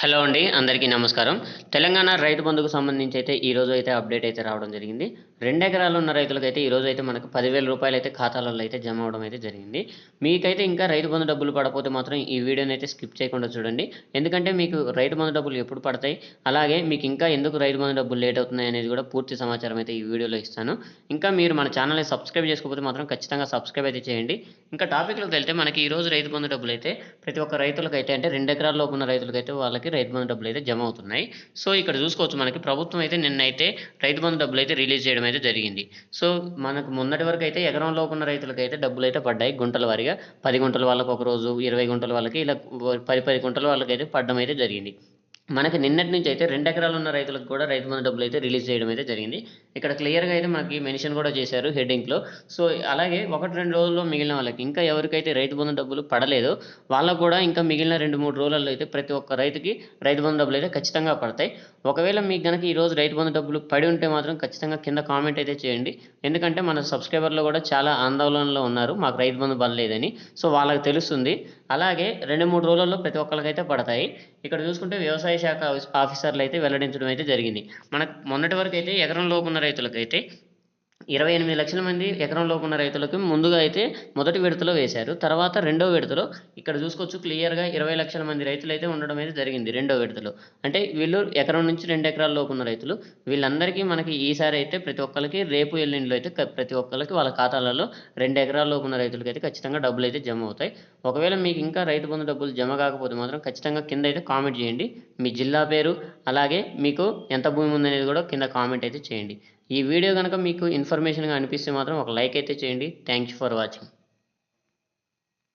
Hello అండి అందరికీ నమస్కారం. తెలంగాణ రైతు బంధుకు సంబంధించి అయితే ఈ రోజు అయితే అప్డేట్ అయితే రావడం జరిగింది. రెండు ఎకరాలు ఉన్న రైతులకైతే ఈ రోజు అయితే మనకు పదివేల రూపాయలు అయితే ఖాతాలలో అయితే జమ అవడం అయితే జరిగింది. మీకైతే ఇంకా రైతు బంధు డబ్బులు పడకపోతే మాత్రం ఈ వీడియోని అయితే స్కిప్ చేయకుండా చూడండి. ఎందుకంటే మీకు రైతు బంధు డబ్బులు ఎప్పుడు పడతాయి అలాగే మీకు ఇంకా ఎందుకు రైతు బంధు డబ్బులు లేట్ అవుతున్నాయి అనేది కూడా పూర్తి సమాచారం అయితే ఈ వీడియోలో ఇస్తాను. ఇంకా మీరు మన ఛానల్ని సబ్స్క్రైబ్ చేసుకోకపోతే మాత్రం ఖచ్చితంగా సబ్స్క్రైబ్ అయితే చేయండి. ఇంకా టాపిక్లోకి వెళ్తే మనకి ఈ రోజు రైతు బంధు డబ్బులు అయితే ప్రతి ఒక్క రైతులకైతే అంటే రెండు ఎకరాల లోపు ఉన్న రైతులకైతే వాళ్ళకి రైతు బంధు డబ్బులు అయితే జమ అవుతున్నాయి. సో ఇక్కడ చూసుకోవచ్చు మనకి ప్రభుత్వం అయితే నిన్నైతే రైతు బంధు డబ్బులు అయితే రిలీజ్ చేయడం అయితే జరిగింది. సో మనకు మొన్నటి వరకు అయితే ఎకరం లోపు ఉన్న రైతులకైతే అయితే డబ్బులు అయితే పడ్డాయి గుంటల వారీగా. పది గుంటల వాళ్ళకి ఒక రోజు ఇరవై గుంటల వాళ్ళకి ఇలా పది పది గుంటల వాళ్ళకి అయితే పడడం అయితే జరిగింది. మనకి నిన్నటి నుంచి అయితే రెండు ఎకరాలు ఉన్న రైతులకు కూడా రైతు బంధు డబ్బులు అయితే రిలీజ్ చేయడం అయితే జరిగింది. ఇక్కడ క్లియర్గా అయితే మనకి మెన్షన్ కూడా చేశారు హెడ్డింగ్లో సో అలాగే ఒకటి రెండు రోజుల్లో మిగిలిన వాళ్ళకి ఇంకా ఎవరికైతే రైతు బంధు డబ్బులు పడలేదో వాళ్ళకు కూడా ఇంకా మిగిలిన రెండు మూడు రోజులలో అయితే ప్రతి ఒక్క రైతుకి రైతు బంధు డబ్బులు అయితే ఖచ్చితంగా పడతాయి. ఒకవేళ మీకు కనుక ఈరోజు రైతు బంధు డబ్బులు పడి ఉంటే మాత్రం ఖచ్చితంగా కింద కామెంట్ అయితే చేయండి. ఎందుకంటే మన సబ్స్క్రైబర్లు కూడా చాలా ఆందోళనలో ఉన్నారు. మాకు రైతు బంధు పడలేదని. సో వాళ్ళకి తెలుస్తుంది. అలాగే రెండు మూడు రోజుల్లో ప్రతి ఒక్కరికైతే పడతాయి. ఇక్కడ చూసుకుంటే వ్యవసాయ శాఖ ఆఫీసర్లు అయితే వెల్లడించడం అయితే జరిగింది. మనకు మొన్నటి వరకు అయితే ఎకరం లోపు ఉన్న రైతులకైతే ఇరవై ఎనిమిది లక్షల మంది ఎకరం లోపు ఉన్న రైతులకు ముందుగా అయితే మొదటి విడతలో వేశారు. తర్వాత రెండో విడతలో ఇక్కడ చూసుకోవచ్చు క్లియర్గా ఇరవై లక్షల మంది రైతులు అయితే ఉండడం అయితే జరిగింది రెండో విడతలో. అంటే వీళ్ళు ఎకరం నుంచి రెండు ఎకరాల లోపు ఉన్న రైతులు. వీళ్ళందరికీ మనకి ఈసారి అయితే ప్రతి ఒక్కరికి రేపు ఎల్లుండిలో అయితే ప్రతి ఒక్కరికి వాళ్ళ ఖాతాలలో రెండు ఎకరాల లోపు ఉన్న రైతులకి అయితే ఖచ్చితంగా డబ్బులు అయితే జమ అవుతాయి. ఒకవేళ మీకు ఇంకా రైతు బంధు డబ్బులు జమ కాకపోతే మాత్రం ఖచ్చితంగా కింద అయితే కామెంట్ చేయండి. మీ జిల్లా పేరు అలాగే మీకు ఎంత భూమి ఉందనేది కూడా కింద కామెంట్ అయితే చేయండి. ఈ వీడియో కనుక మీకు ఇన్ఫర్మేషన్గా అనిపిస్తే మాత్రం ఒక లైక్ అయితే చేయండి. Thank you for watching